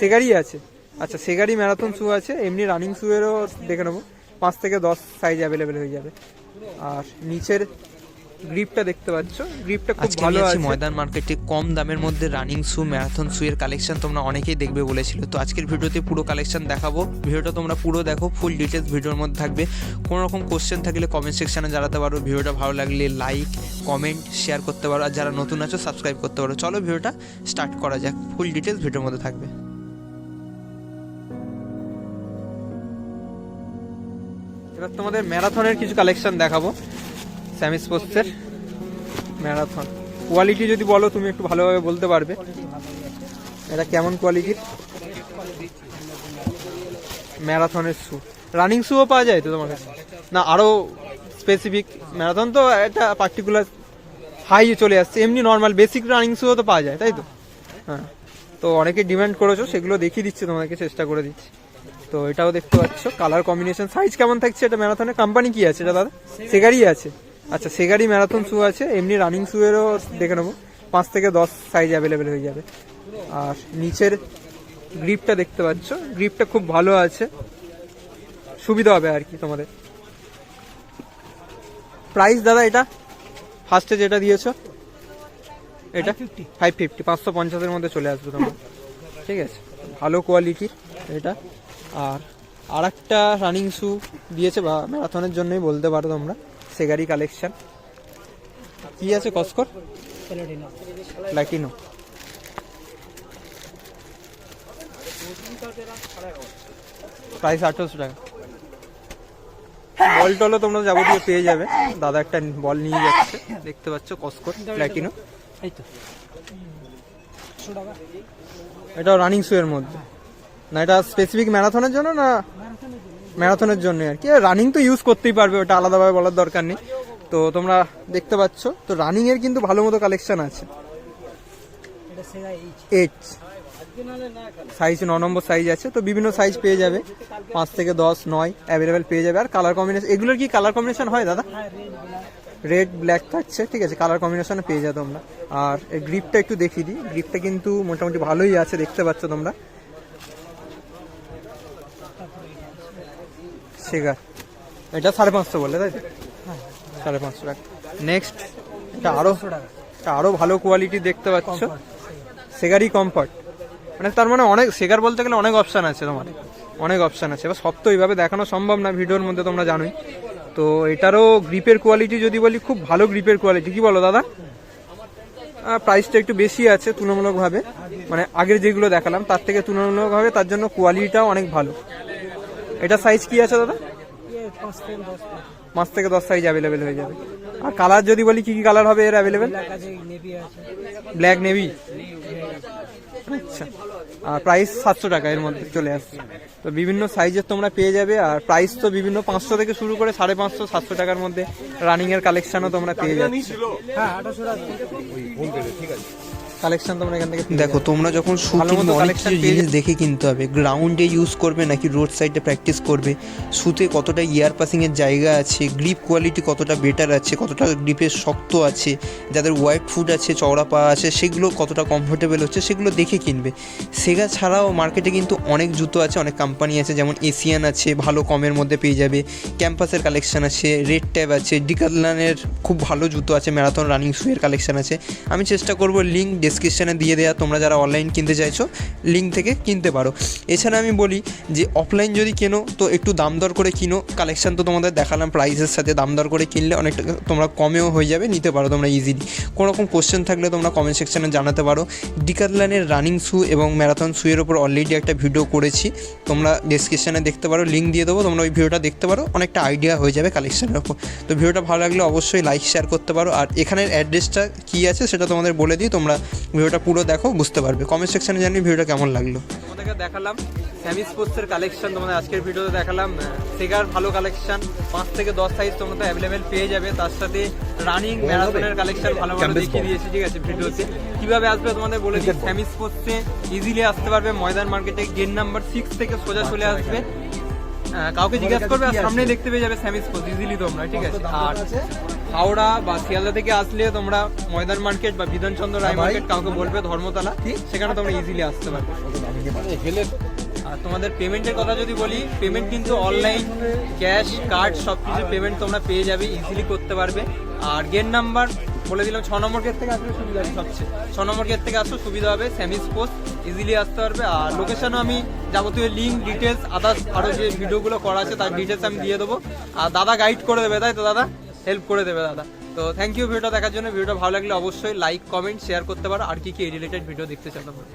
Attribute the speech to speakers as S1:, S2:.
S1: সেগারি আছে। আচ্ছা সেগারি ম্যারাথন শু আছে এমনি রানিং শুয়েরও দেখে নেব। পাঁচ থেকে দশ সাইজ অ্যাভেলেবেল হয়ে যাবে। আর নিচের গ্রিপটা দেখতে পাচ্ছ গ্রিপটা খুব ভালো
S2: আছে ময়দান মার্কেটে কম দামের মধ্যে রানিং শু ম্যারাথন শু এর কালেকশন তোমরা অনেকেই দেখবে বলেছিল। তো আজকের ভিডিওতে পুরো কালেকশন দেখাবো। ভিডিওটা তোমরা পুরো দেখো ফুল ডিটেলস ভিডিওর মধ্যে থাকবে। কোনো রকম কোশ্চেন থাকলে কমেন্ট সেকশনে জানাতে পারো। ভিডিওটা ভালো লাগলে লাইক কমেন্ট শেয়ার করতে পারো। আর যারা নতুন আছো সাবস্ক্রাইব করতে পারো। চলো ভিডিওটা স্টার্ট করা যাক। ফুল ডিটেলস ভিডিওর মধ্যে থাকবে।
S1: এবার তোমাদের ম্যারাথনের কিছু কালেকশন দেখাবো। স্যামি স্পোর্টসের ম্যারাথন। কোয়ালিটি যদি বলো, তুমি একটু ভালোভাবে বলতে পারবে। এটা কেমন কোয়ালিটির ম্যারাথনের শু রানিং শুও পাওয়া যায় তো তোমার কাছে না আরও স্পেসিফিক ম্যারাথন তো একটা পার্টিকুলার হাই চলে আসছে। এমনি নর্মাল বেসিক রানিং শুও তো পাওয়া যায়, তাই তো? হ্যাঁ। তো অনেকে ডিমান্ড করেছ, সেগুলো দেখিয়ে দিচ্ছি তোমাদেরকে, চেষ্টা করে দিচ্ছি। তো এটাও দেখতে পাচ্ছ। কালার কম্বিনেশন সাইজ কেমন থাকছে? এটা ম্যারাথনের কোম্পানি কি আছে এটা দাদা? সেগারি আছে। আচ্ছা সেগারি ম্যারাথন শু আছে। এমনি রানিং শুয়েরও দেখে নেব। পাঁচ থেকে দশ সাইজ অ্যাভেলেবেল হয়ে যাবে। আর নিচের গ্রিপটা দেখতে পাচ্ছ। গ্রিপটা খুব ভালো আছে। সুবিধা হবে আর কি তোমাদের। প্রাইস দাদা এটা? ফার্স্টে যেটা দিয়েছ? এটা? ফাইভ ফিফটি পাঁচশো পঞ্চাশের মধ্যে চলে আসবে তোমার। ঠিক আছে? ভালো কোয়ালিটির এটা। আর আর একটা রানিং শু দিয়েছে বা ম্যারাথনের জন্যই বলতে পারো তোমরা সেগারি কালেকশন কি আছে কসকর? প্ল্যাটিনো প্রাইস আঠারোশো টাকা। বল টলও তোমরা যাবতীয় পেয়ে যাবে। দাদা একটা বল নিয়ে যাচ্ছে। দেখতে পাচ্ছ কসকর প্ল্যাটিনো এটা রানিং শু এর মধ্যে। না, এটা স্পেসিফিক ম্যারাথনের জন্য না ম্যারাথনের জন্য আর কি? রানিং তো ইউজ করতেই পারবে, ওটা আলাদাভাবে বলার দরকার নেই। তো তোমরা দেখতে পাচ্ছ, তো রানিং এর কিন্তু ভালো মতো কালেকশন আছে। এইট সাইজ ন নম্বর সাইজ আছে, তো বিভিন্ন সাইজ পেয়ে যাবে। পাঁচ থেকে দশ, নয় অ্যাভেলেবেল পেয়ে যাবে। আর কালার কম্বিনেশন এগুলোর কি কালার কম্বিনেশন হয় দাদা? রেড ব্ল্যাক থাকছে, ঠিক আছে কালার কম্বিনেশনে পেয়ে যাবে তোমরা। আর গ্রিপটা একটু দেখিয়ে দিই গ্রিপটা কিন্তু মোটামুটি ভালোই আছে, দেখতে পাচ্ছ তোমরা। সেগার এটা সাড়ে পাঁচশো বললে তাই তো? সাড়ে পাঁচশো টাকা। নেক্সট এটা আরও এটা আরও ভালো কোয়ালিটি দেখতে পাচ্ছ। সেগারই কমফর্ট মানে তার মানে অনেক সেগার বলতে গেলে অনেক অপশান আছে তোমার। অনেক অপশান আছে। এবার সব তো এইভাবে দেখানো সম্ভব না ভিডিওর মধ্যে তোমরা জানোই। তো এটারও গ্রিপের কোয়ালিটি যদি বলি খুব ভালো গ্রিপের কোয়ালিটি কি বলো দাদা? প্রাইসটা একটু বেশি আছে তুলনামূলকভাবে। মানে আগের যেগুলো দেখালাম তার থেকে তুলনামূলকভাবে তার জন্য কোয়ালিটিটাও অনেক ভালো। এটা সাইজ কি আছে দাদা? পাঁচ থেকে দশ সাইজ অ্যাভেলেবেল হয়ে যাবে। আর কালার যদি বলি কি কি কালার হবে এর অ্যাভেলেবেল ব্ল্যাক নেভি আচ্ছা। আর প্রাইস সাতশো টাকা এর মধ্যে চলে আসছে। তো বিভিন্ন সাইজের তোমরা পেয়ে যাবে আর প্রাইস তো বিভিন্ন পাঁচশো থেকে শুরু করে সাড়ে পাঁচশো সাতশো টাকার মধ্যে রানিং এর কালেকশনও তোমরা পেয়ে যাবে কালেকশন তোমরা এখান থেকে
S2: দেখো তোমরা যখন শু
S1: ভালো মতো
S2: কিনবে অনেক
S1: collection
S2: কিছু
S1: পেয়ে
S2: জিনিস দেখে কিনতে হবে। গ্রাউন্ডে ইউজ করবে নাকি রোড সাইডে প্র্যাকটিস করবে? শুতে কতটা ইয়ার পাসিং এর জায়গা আছে? গ্রিপ কোয়ালিটি কতটা বেটার আছে? কতটা গ্রিপের শক্ত আছে? যাদের হোয়াইট ফুট আছে চওড়া পা আছে সেগুলো কতটা কমফোর্টেবল হচ্ছে সেগুলো দেখে কিনবে। সেগা ছাড়াও মার্কেটে কিন্তু অনেক জুতো আছে, অনেক কোম্পানি আছে, যেমন এশিয়ান আছে, ভালো কমের মধ্যে পেয়ে যাবে। ক্যাম্পাসের কালেকশান আছে রেড ট্যাব আছে ডিকারলানের খুব ভালো জুতো আছে ম্যারাথন রানিং শুয়ের কালেকশান আছে। আমি চেষ্টা করব লিঙ্ক ডেসক্রিপশানে দিয়ে দেওয়া তোমরা যারা অনলাইন কিনতে চাইছো লিঙ্ক থেকে কিনতে পারো। এছাড়া আমি বলি যে অফলাইন যদি কেনো, তো একটু দাম দর করে কিনো। কালেকশন তো তোমাদের দেখালাম প্রাইসের সাথে দাম দর করে কিনলে অনেকটা তোমরা কমেও হয়ে যাবে, নিতে পারো তোমরা ইজিলি কোনো রকম কোশ্চেন থাকলে তোমরা কমেন্ট সেকশানে জানাতে পারো। ডিকারলানের রানিং শু এবং ম্যারাথন শুয়ের ওপর অলরেডি একটা ভিডিও করেছি। তোমরা ডিসক্রিপশানে দেখতে পারো লিঙ্ক দিয়ে দেবো, তোমরা ওই ভিডিওটা দেখতে পারো, অনেকটা আইডিয়া হয়ে যাবে কালেকশানের ওপর তো ভিডিওটা ভালো লাগলে অবশ্যই লাইক শেয়ার করতে পারো। আর এখানের অ্যাড্রেসটা কী আছে সেটা তোমাদের বলে দিই, তোমরা ভিডিওটা পুরো দেখো, বুঝতে পারবে। কমেন্ট সেকশানে জানি ভিডিওটা কেমন লাগল।
S1: তোমাদেরকে দেখালাম স্যামি স্পোর্টসের কালেকশন তোমাদের আজকের ভিডিওতে দেখালাম। সেগার ভালো কালেকশন পাঁচ থেকে দশ সাইজ তোমরা তো অ্যাভেলেবেল পেয়ে যাবে। তার সাথে রানিং ম্যারাথনের কালেকশন ভালো ভালো দেখিয়ে দিয়েছি ঠিক আছে ভিডিওতে কীভাবে আসবে তোমাদের বলে দিই। স্যামি স্পোর্টসে ইজিলি আসতে পারবে। ময়দান মার্কেটে গেট নাম্বার সিক্স থেকে সোজা চলে আসবে। কাউকে জিজ্ঞাসা করবে আর সামনে দেখতে পেয়ে যাবে স্যামি স্পোর্টস ইজিলি তোমরা ঠিক আছে? আর হাওড়া বা শিয়ালদা থেকে আসলে তোমরা ময়দান মার্কেট বা বিধানচন্দ্র রায় মার্কেট কাউকে বলবে ধর্মতলা সেখানে তোমরা ইজিলি আসতে পারবে। আর তোমাদের পেমেন্টের কথা যদি বলি পেমেন্ট কিন্তু অনলাইন ক্যাশ কার্ড সব কিছু পেমেন্ট তোমরা পেয়ে যাবে ইজিলি করতে পারবে। আর গেট নাম্বার বলে দিলাম, ছ নম্বর গেট থেকে আসলে সুবিধা হবে সবচেয়ে। ছ নম্বর গেট থেকে আসলে সুবিধা হবে স্যামি স্পোর্স ইজিলি আসতে পারবে। আর লোকেশনও আমি যাবতীয় লিঙ্ক ডিটেলস আদার্স আরও যে ভিডিওগুলো করা আছে, তার ডিটেলস আমি দিয়ে দেবো। আর দাদা গাইড করে দেবে, তাই তো দাদা? হেল্প করে দেবে দাদা। তো থ্যাংক ইউ ভিডিওটা দেখার জন্য। ভিডিওটা ভালো লাগলে অবশ্যই লাইক কমেন্ট শেয়ার করতে পারো। আর কি কি রিলেটেড ভিডিও দেখতে চাও তোমরা?